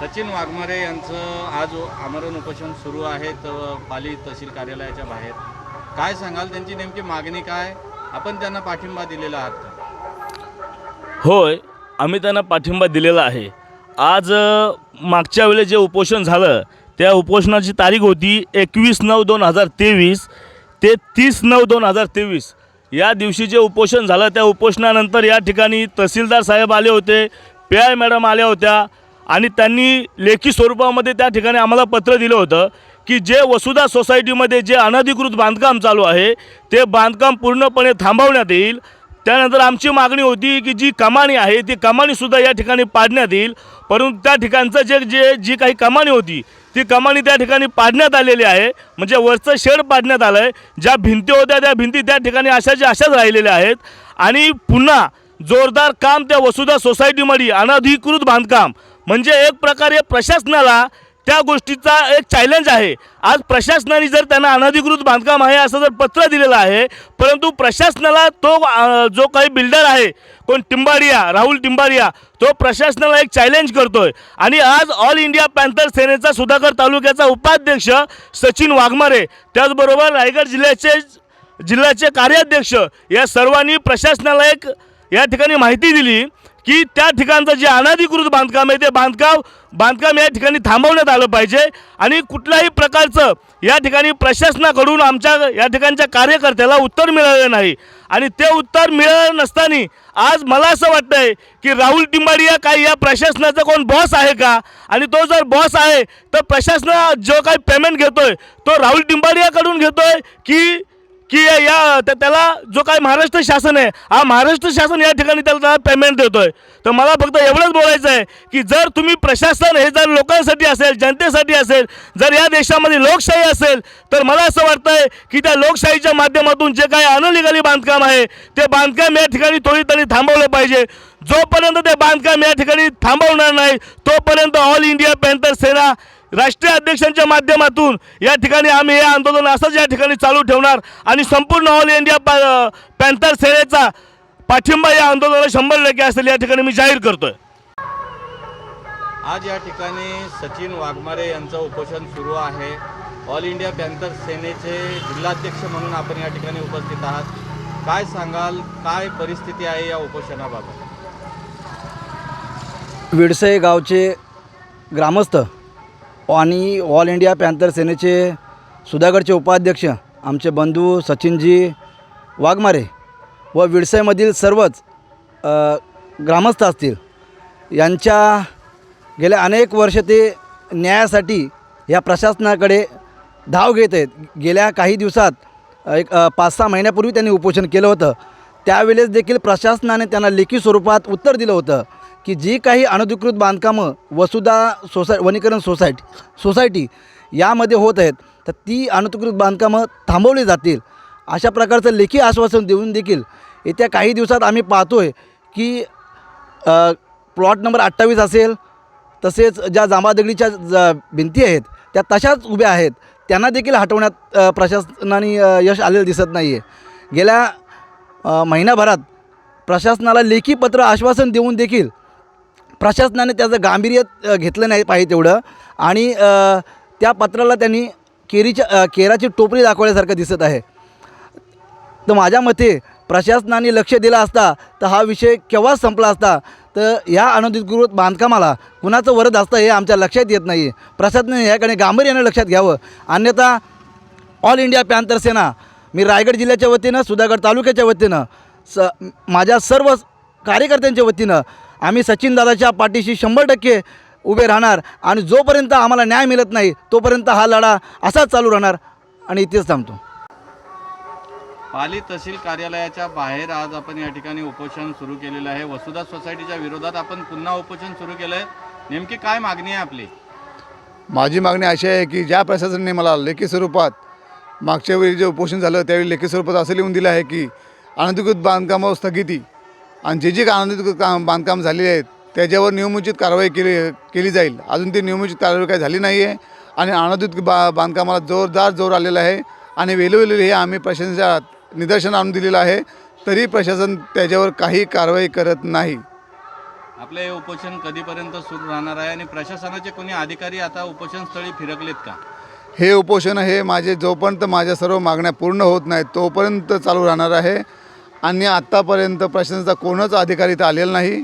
सचिन वाघमारे यांचं आज आमरण उपोषण सुरू आहे तर पाली तहसील कार्यालयाच्या बाहेर. काय सांगाल? त्यांची नेमकी मागणी काय? आपण त्यांना पाठिंबा दिलेला आहात का? होय आम्ही त्यांना पाठिंबा दिलेला आहे. आज मागच्या वेळेस जे उपोषण झालं त्या उपोषणाची तारीख होती एकवीस नऊ दोन हजार तेवीस. ते तीस नऊ दोन हजार तेवीस. या दिवशी जे उपोषण झालं त्या उपोषणानंतर या ठिकाणी तहसीलदार साहेब आले होते पी आय मॅडम आल्या होत्या आणि त्यांनी लेखी स्वरूपामध्ये त्या ठिकाणी आम्हाला पत्र दिलं होतं की जे वसुधा सोसायटीमध्ये जे अनधिकृत बांधकाम चालू आहे ते बांधकाम पूर्णपणे थांबवण्यात येईल. त्यानंतर आमची मागणी होती की जी कमानी आहे ती कमानीसुद्धा या ठिकाणी पाडण्यात येईल. परंतु त्या ठिकाणचं जे जे जी काही कमानी होती ती कमानी त्या ठिकाणी पाडण्यात आलेली आहे. म्हणजे वरचं शेड पाडण्यात आलं आहे ज्या भिंती होत्या त्या भिंती त्या ठिकाणी अशाच्या अशाच राहिलेल्या आहेत. आणि पुन्हा जोरदार काम त्या वसुधा सोसायटीमध्ये अनधिकृत बांधकाम म्हणजे एक प्रकारे प्रशासनाला त्या गोष्टीचा एक चॅलेंज आहे. आज प्रशासनाने जर त्यांना अनधिकृत बांधकाम आहे असं जर पत्र दिलेलं आहे परंतु प्रशासनाला तो जो काही बिल्डर आहे कोण टिंबाडिया राहुल टिंबाडिया तो प्रशासनाला एक चॅलेंज करतोय. आणि आज ऑल इंडिया पॅन्थर सेनेचा सुधाकर तालुक्याचा उपाध्यक्ष सचिन वाघमारे त्याचबरोबर रायगड जिल्ह्याचे जिल्ह्याचे कार्याध्यक्ष या सर्वांनी प्रशासनाला एक या ठिकाणी माहिती दिली. की त्या ठिकाणचं जे अनाधिकृत बांधकाम आहे ते बांधकाम बांधकाम या ठिकाणी थांबवण्यात आलं पाहिजे. आणि कुठल्याही प्रकारचं या ठिकाणी प्रशासनाकडून आमच्या या ठिकाणच्या कार्यकर्त्याला उत्तर मिळालं नाही. आणि ते उत्तर मिळालं नसताना आज मला असं वाटतंय की राहुल टिंबाडिया काही या प्रशासनाचा कोण बॉस आहे का? आणि तो जर बॉस आहे तर प्रशासन जो काही पेमेंट घेतोय तो राहुल टिंबाडियाकडून घेतोय की की या- या त्या- त्याला जो काय महाराष्ट्र शासन आहे हा महाराष्ट्र शासन या ठिकाणी त्याला त्याला पेमेंट देतोय. तर मला फक्त एवढंच बोलायचं आहे की जर तुम्ही प्रशासन हे जर लोकांसाठी असेल जनतेसाठी असेल जर या देशामध्ये लोकशाही असेल तर मला असं वाटतंय की त्या लोकशाहीच्या माध्यमातून जे काही अनलिगली बांधकाम आहे ते बांधकाम या ठिकाणी त्वरित थांबवलं पाहिजे. जोपर्यंत ते बांधकाम या ठिकाणी थांबवणार नाही तोपर्यंत ऑल इंडिया पॅन्थर सेना राष्ट्रीय अध्यक्षांच्या माध्यमातून या ठिकाणी आम्ही हे आंदोलन असंच या ठिकाणी चालू ठेवणार आणि संपूर्ण ऑल इंडिया पॅ पॅन्थर सेनेचा पाठिंबा या आंदोलनाला शंभर टक्के असेल या ठिकाणी मी जाहीर करतोय. आज या ठिकाणी सचिन वाघमारे यांचं उपोषण सुरू आहे. ऑल इंडिया पॅन्थर सेनेचे जिल्हाध्यक्ष म्हणून आपण या ठिकाणी उपस्थित आहात. काय सांगाल? काय परिस्थिती आहे या उपोषणाबाबत? विडसई गावचे ग्रामस्थ आणि ऑल इंडिया पॅन्थर सेनेचे सुधागडचे उपाध्यक्ष आमचे बंधू सचिनजी वाघमारे व विडसाईमधील सर्वच ग्रामस्थ असतील यांच्या गेल्या अनेक वर्ष ते न्यायासाठी या प्रशासनाकडे धाव घेत आहेत. गेल्या काही दिवसात एक पाच सहा महिन्यापूर्वी त्यांनी उपोषण केलं होतं. त्यावेळेस देखील प्रशासनाने त्यांना लेखी स्वरूपात उत्तर दिलं होतं. की जी काही अनधिकृत बांधकामं वसुधा सोसाय वनीकरण सोसायटी सोसायटी यामध्ये होत आहेत तर ती अनधिकृत बांधकामं थांबवली जातील. अशा प्रकारचं लेखी आश्वासन देऊन देखील येत्या काही दिवसात आम्ही पाहतो आहे की प्लॉट नंबर अठ्ठावीस असेल तसेच ज्या जांबादगडीच्या ज भिंती आहेत त्या तशाच उभ्या आहेत. त्यांना देखील हटवण्यात प्रशासनाने यश आलेलं दिसत नाही आहे गेल्या महिन्याभरात महिनाभरात प्रशासनाला लेखी पत्र आश्वासन देऊन देखील प्रशासनाने त्याचं गांभीर्य घेतलं नाही पाहिजे तेवढं. आणि त्या पत्राला त्यांनी केरीच्या केराची टोपली दाखवल्यासारखं दिसत आहे. तर माझ्या मते प्रशासनाने लक्ष दिलं असता तर हा विषय केव्हाच संपला असता तर या अनधिकृत बांधकामाला कुणाचं वरद असतं हे आमच्या लक्षात येत नाही प्रशासनाने याकडे गांभीर्यानं लक्षात घ्यावं. अन्यथा ऑल इंडिया पॅन्थर सेना मी रायगड जिल्ह्याच्या वतीनं सुधागड तालुक्याच्या वतीनं स माझ्या सर्व कार्यकर्त्यांच्या वतीनं आम्ही सचिनदादाच्या पाठीशी शंभर टक्के उभे राहणार आणि जोपर्यंत आम्हाला न्याय मिळत नाही तोपर्यंत हा लढा असाच चालू राहणार आणि इथेच थांबतो. पाली तहसील कार्यालयाच्या बाहेर आज आपण या ठिकाणी उपोषण सुरू केलेलं आहे. वसुधा सोसायटीच्या विरोधात आपण पुन्हा उपोषण सुरू केलं आहे नेमकी काय मागणी आहे आपली? माझी मागणी अशी आहे की ज्या प्रशासनाने मला लेखी स्वरूपात मागच्या वेळी जे उपोषण झालं त्यावेळी लेखी स्वरूपात असं लिहून दिलं आहे की अनधिकृत बांधकामावर स्थगिती आणि जे जे का अनधिकृत काम बांधकाम झालेले आहेत त्याच्यावर नियमोचित कारवाई केली केली जाईल. अजून ती नियमोचित कारवाई काही झाली नाही आहे आणि अनधिकृत बा बांधकामाला जोरदार जोर आलेला आहे आणि वेळोवेळी हे आम्ही प्रशासनाच्या निदर्शन आणून दिलेलं आहे तरी प्रशासन त्याच्यावर काही कारवाई करत नाही. आपलं हे उपोषण कधीपर्यंत सुरू राहणार आहे आणि प्रशासनाचे कोणी अधिकारी आता उपोषणस्थळी फिरकलेत का? हे उपोषण हे माझे जोपर्यंत माझ्या सर्व मागण्या पूर्ण होत नाहीत तोपर्यंत चालू राहणार आहे. आणि आत्तापर्यंत प्रशासनाचा कोणच अधिकारी इथं आलेला नाही.